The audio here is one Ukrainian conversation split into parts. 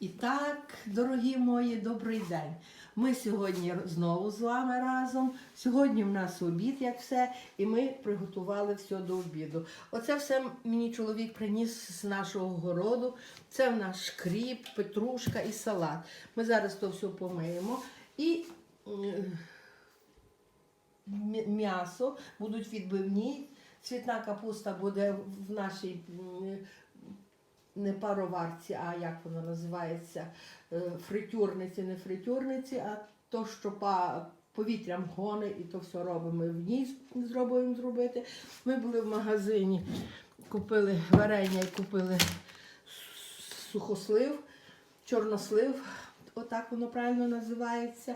І так, дорогі мої, добрий день. Ми сьогодні знову з вами разом. Сьогодні в нас обід, як все, і ми приготували все до обіду. Оце все мені чоловік приніс з нашого городу. Це в нас кріп, петрушка і салат. Ми зараз то все помиємо. І м'ясо будуть відбивні. Цвітна капуста буде в нашій не пароварці, а як воно називається, е, фритюрниці, не фритюрниці, а то, що па, повітрям гони, і то все робимо. В ній зробимо зробити. Ми були в магазині, купили варення і купили сухослив, чорнослив, отак воно правильно називається.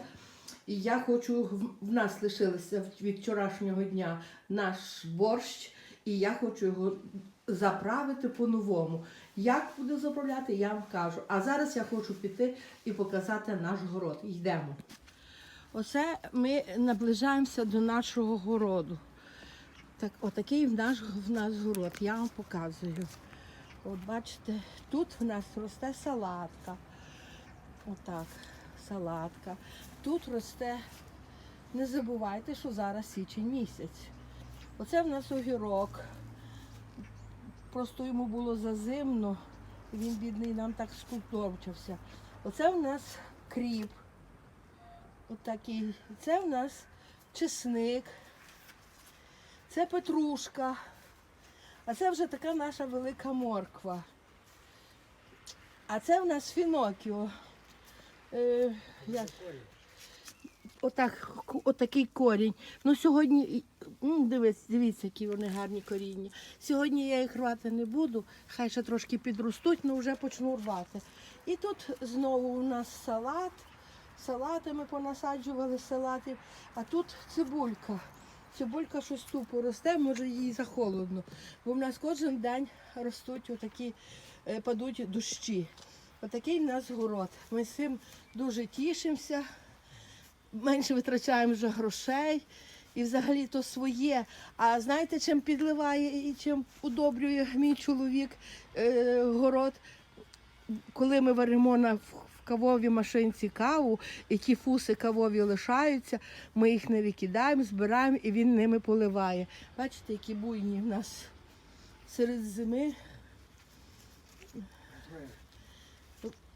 І я хочу, в- нас лишилося від вчорашнього дня наш борщ, і я хочу його заправити по-новому. Як буду заправляти, я вам кажу. А зараз я хочу піти і показати наш город. Йдемо. Оце ми наближаємося до нашого городу. Так, отакий в наш, в нас город. Я вам показую. От бачите, тут в нас росте салатка. Отак, салатка. Тут росте, не забувайте, що зараз січень місяць. Оце в нас огірок. Просто йому було зазимно, він, бідний, нам так скультовчився. Оце в нас кріп. Отакий. Це в нас чесник. Це петрушка. А це вже така наша велика морква. А це в нас фінокіо. Е, як? Отак, отакий корінь. Ну сьогодні, і- м, дивіться, які вони гарні коріння. Сьогодні я їх рвати не буду, хай ще трошки підростуть, але вже почну рвати. І тут знову у нас салат. Салати ми понасаджували салатів, а тут цибулька. Цибулька щось тупо росте, може їй захолодно. Бо в нас кожен день ростуть отакі, е, падуть дощі. Отакий в нас город. Ми з цим дуже тішимося менше витрачаємо вже грошей. І взагалі то своє. А знаєте, чим підливає і чим удобрює мій чоловік е, город? Коли ми варимо на кавовій машинці каву, і ті фуси кавові лишаються, ми їх не викидаємо, збираємо і він ними поливає. Бачите, які буйні в нас серед зими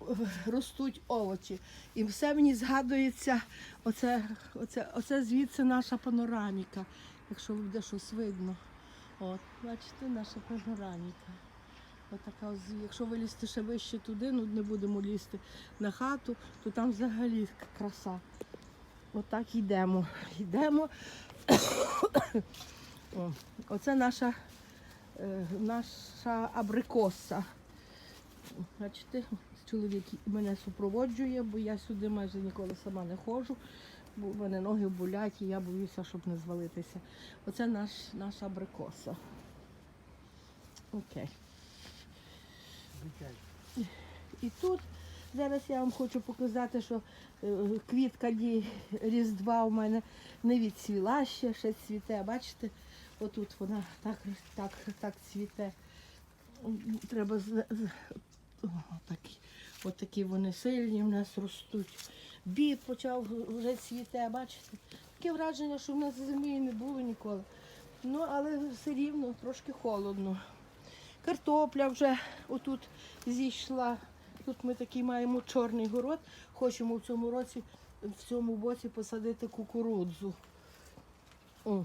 ростуть овочі. І все мені згадується, оце, оце, оце звідси наша панораміка, якщо буде щось видно. От, бачите, наша панораміка. Отака, якщо вилізти ще вище туди, ну не будемо лізти на хату, то там взагалі краса. Отак йдемо. Йдемо. О, оце наша, е, наша абрикоса. Бачите, чоловік мене супроводжує, бо я сюди майже ніколи сама не ходжу, бо в мене ноги болять і я боюся, щоб не звалитися. Оце наш, наша абрикоса. Окей. І тут зараз я вам хочу показати, що е, квітка Різдва у мене не відцвіла ще, ще цвіте. Бачите, отут вона так, так, так цвіте. Треба з- такі, вони сильні в нас ростуть. Біб почав вже цвіте, бачите? Таке враження, що в нас зими не було ніколи. Ну, але все рівно трошки холодно. Картопля вже отут зійшла. Тут ми такий маємо чорний город. Хочемо в цьому році, в цьому боці посадити кукурудзу. О.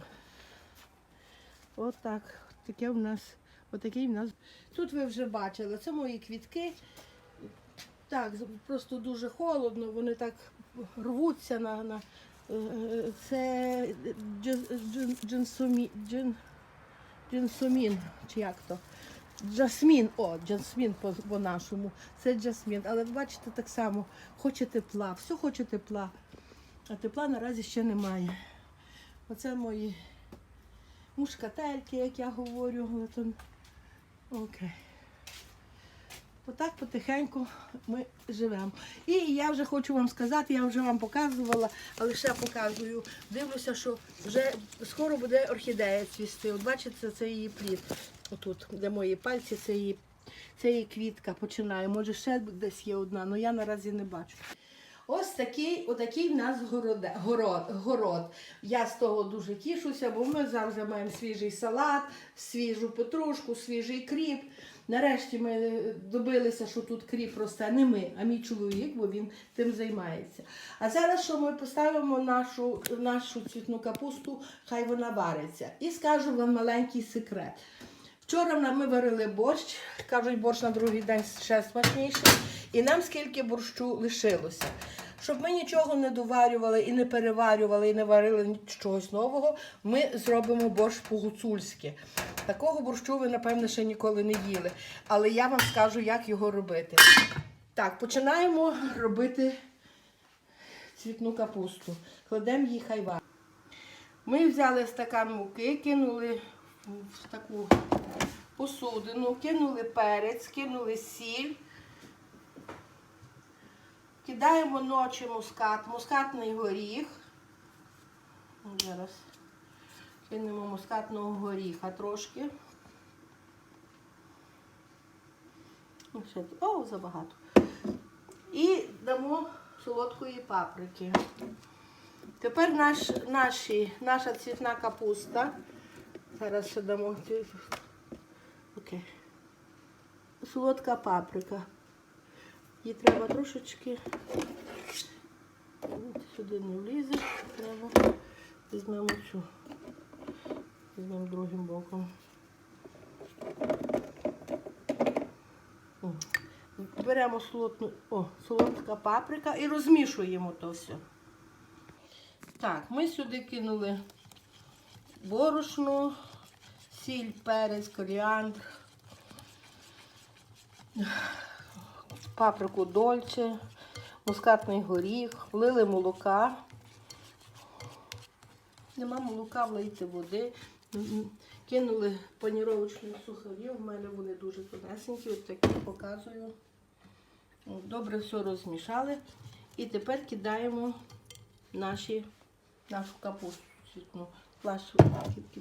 Отак. Таке в нас, отакий в нас. Тут ви вже бачили, це мої квітки. Так, просто дуже холодно, вони так рвуться на. на е, це джин- джин- джинсомі- джинсомін, чи як то? Джасмін, о, джасмін по- по-нашому. Це джасмін. Але ви бачите так само, хоче тепла, все хоче тепла. А тепла наразі ще немає. Оце мої мушкательки, як я говорю. Он. Окей. Отак потихеньку ми живемо. І я вже хочу вам сказати, я вже вам показувала, але ще показую. Дивлюся, що вже скоро буде орхідея цвісти. От бачите, це її плід. Отут, де мої пальці, це її Це є квітка, починає. Може, ще десь є одна, але я наразі не бачу. Ось такий, отакий в нас городе, город, город. Я з того дуже тішуся, бо ми завжди маємо свіжий салат, свіжу петрушку, свіжий кріп. Нарешті ми добилися, що тут кріп росте не ми, а мій чоловік, бо він тим займається. А зараз що ми поставимо нашу, нашу цвітну капусту, хай вона вариться. І скажу вам маленький секрет. Вчора ми варили борщ, кажуть, борщ на другий день ще смачніший. І нам скільки борщу лишилося. Щоб ми нічого не доварювали і не переварювали, і не варили чогось нового, ми зробимо борщ по-гуцульськи. Такого борщу ви, напевно, ще ніколи не їли. Але я вам скажу, як його робити. Так, починаємо робити цвітну капусту. Кладемо її хай варить. Ми взяли стакан муки, кинули в таку посудину, кинули перець, кинули сіль. Кидаємо ночі мускат, мускатний горіх. Зараз кинемо мускатного горіха трошки. О, забагато. І дамо солодкої паприки. Тепер наш, наші, наша цвітна капуста. Зараз ще дамо. Окей. Солодка паприка. Її треба трошечки. Сюди не влізе. Треба. Візьмемо цю. Візьмемо другим боком. О. Беремо солодну, о, солодка паприка і розмішуємо то все. Так, ми сюди кинули борошно, сіль, перець, коріандр, паприку дольче, мускатний горіх, влили молока. Нема молока, влийте води. Кинули паніровочні сухарі, в мене вони дуже тонесенькі, от такі показую. Добре все розмішали. І тепер кидаємо наші, нашу капусту.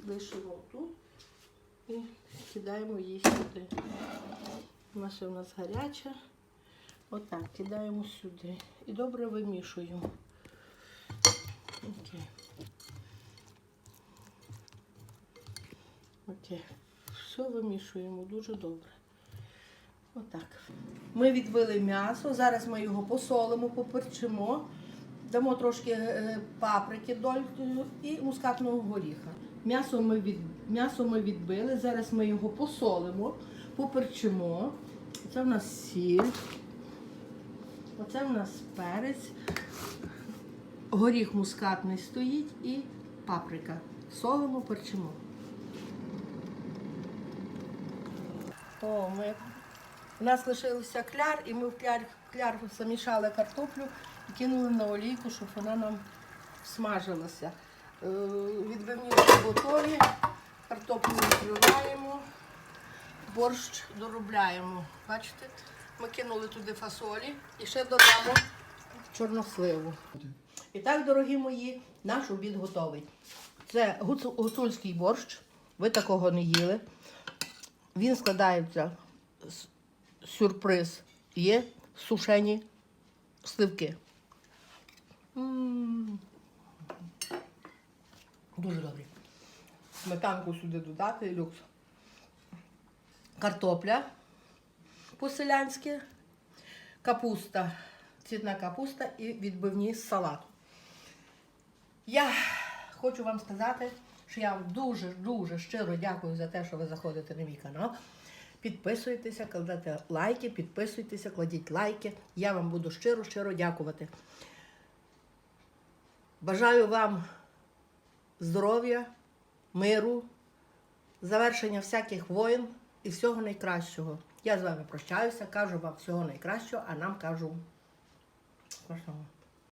Лишимо тут і кидаємо її сюди. Наша у нас гаряча. Отак, кидаємо сюди. І добре вимішуємо. Окей. Окей. Все вимішуємо дуже добре. Отак. Ми відбили м'ясо, зараз ми його посолимо, поперчимо, дамо трошки е, паприки долькою і мускатного горіха. М'ясо ми, від, м'ясо ми відбили, зараз ми його посолимо, поперчимо. Це в нас сіль. Оце в нас перець. Горіх мускатний стоїть і паприка. Солимо, перчимо. О, ми... У нас лишився кляр, і ми в кляр, кляр замішали картоплю і кинули на олійку, щоб вона нам смажилася. Е, Відбивні готові, картоплю відкриваємо, борщ доробляємо. Бачите, ми кинули туди фасолі і ще додамо чорносливу. І так, дорогі мої, наш обід готовий. Це гуцульський борщ. Ви такого не їли. Він складається з сюрприз. Є сушені сливки. Дуже добрі. Сметанку сюди додати, люкс. Картопля по-селянськи, капуста, цвітна капуста і відбивні з. Я хочу вам сказати, що я вам дуже-дуже щиро дякую за те, що ви заходите на мій канал. Підписуйтеся, кладете лайки, підписуйтеся, кладіть лайки. Я вам буду щиро-щиро дякувати. Бажаю вам здоров'я, миру, завершення всяких воїн і всього найкращого. Я з вами прощаюся, кажу вам всього найкращого, а нам кажу смачного.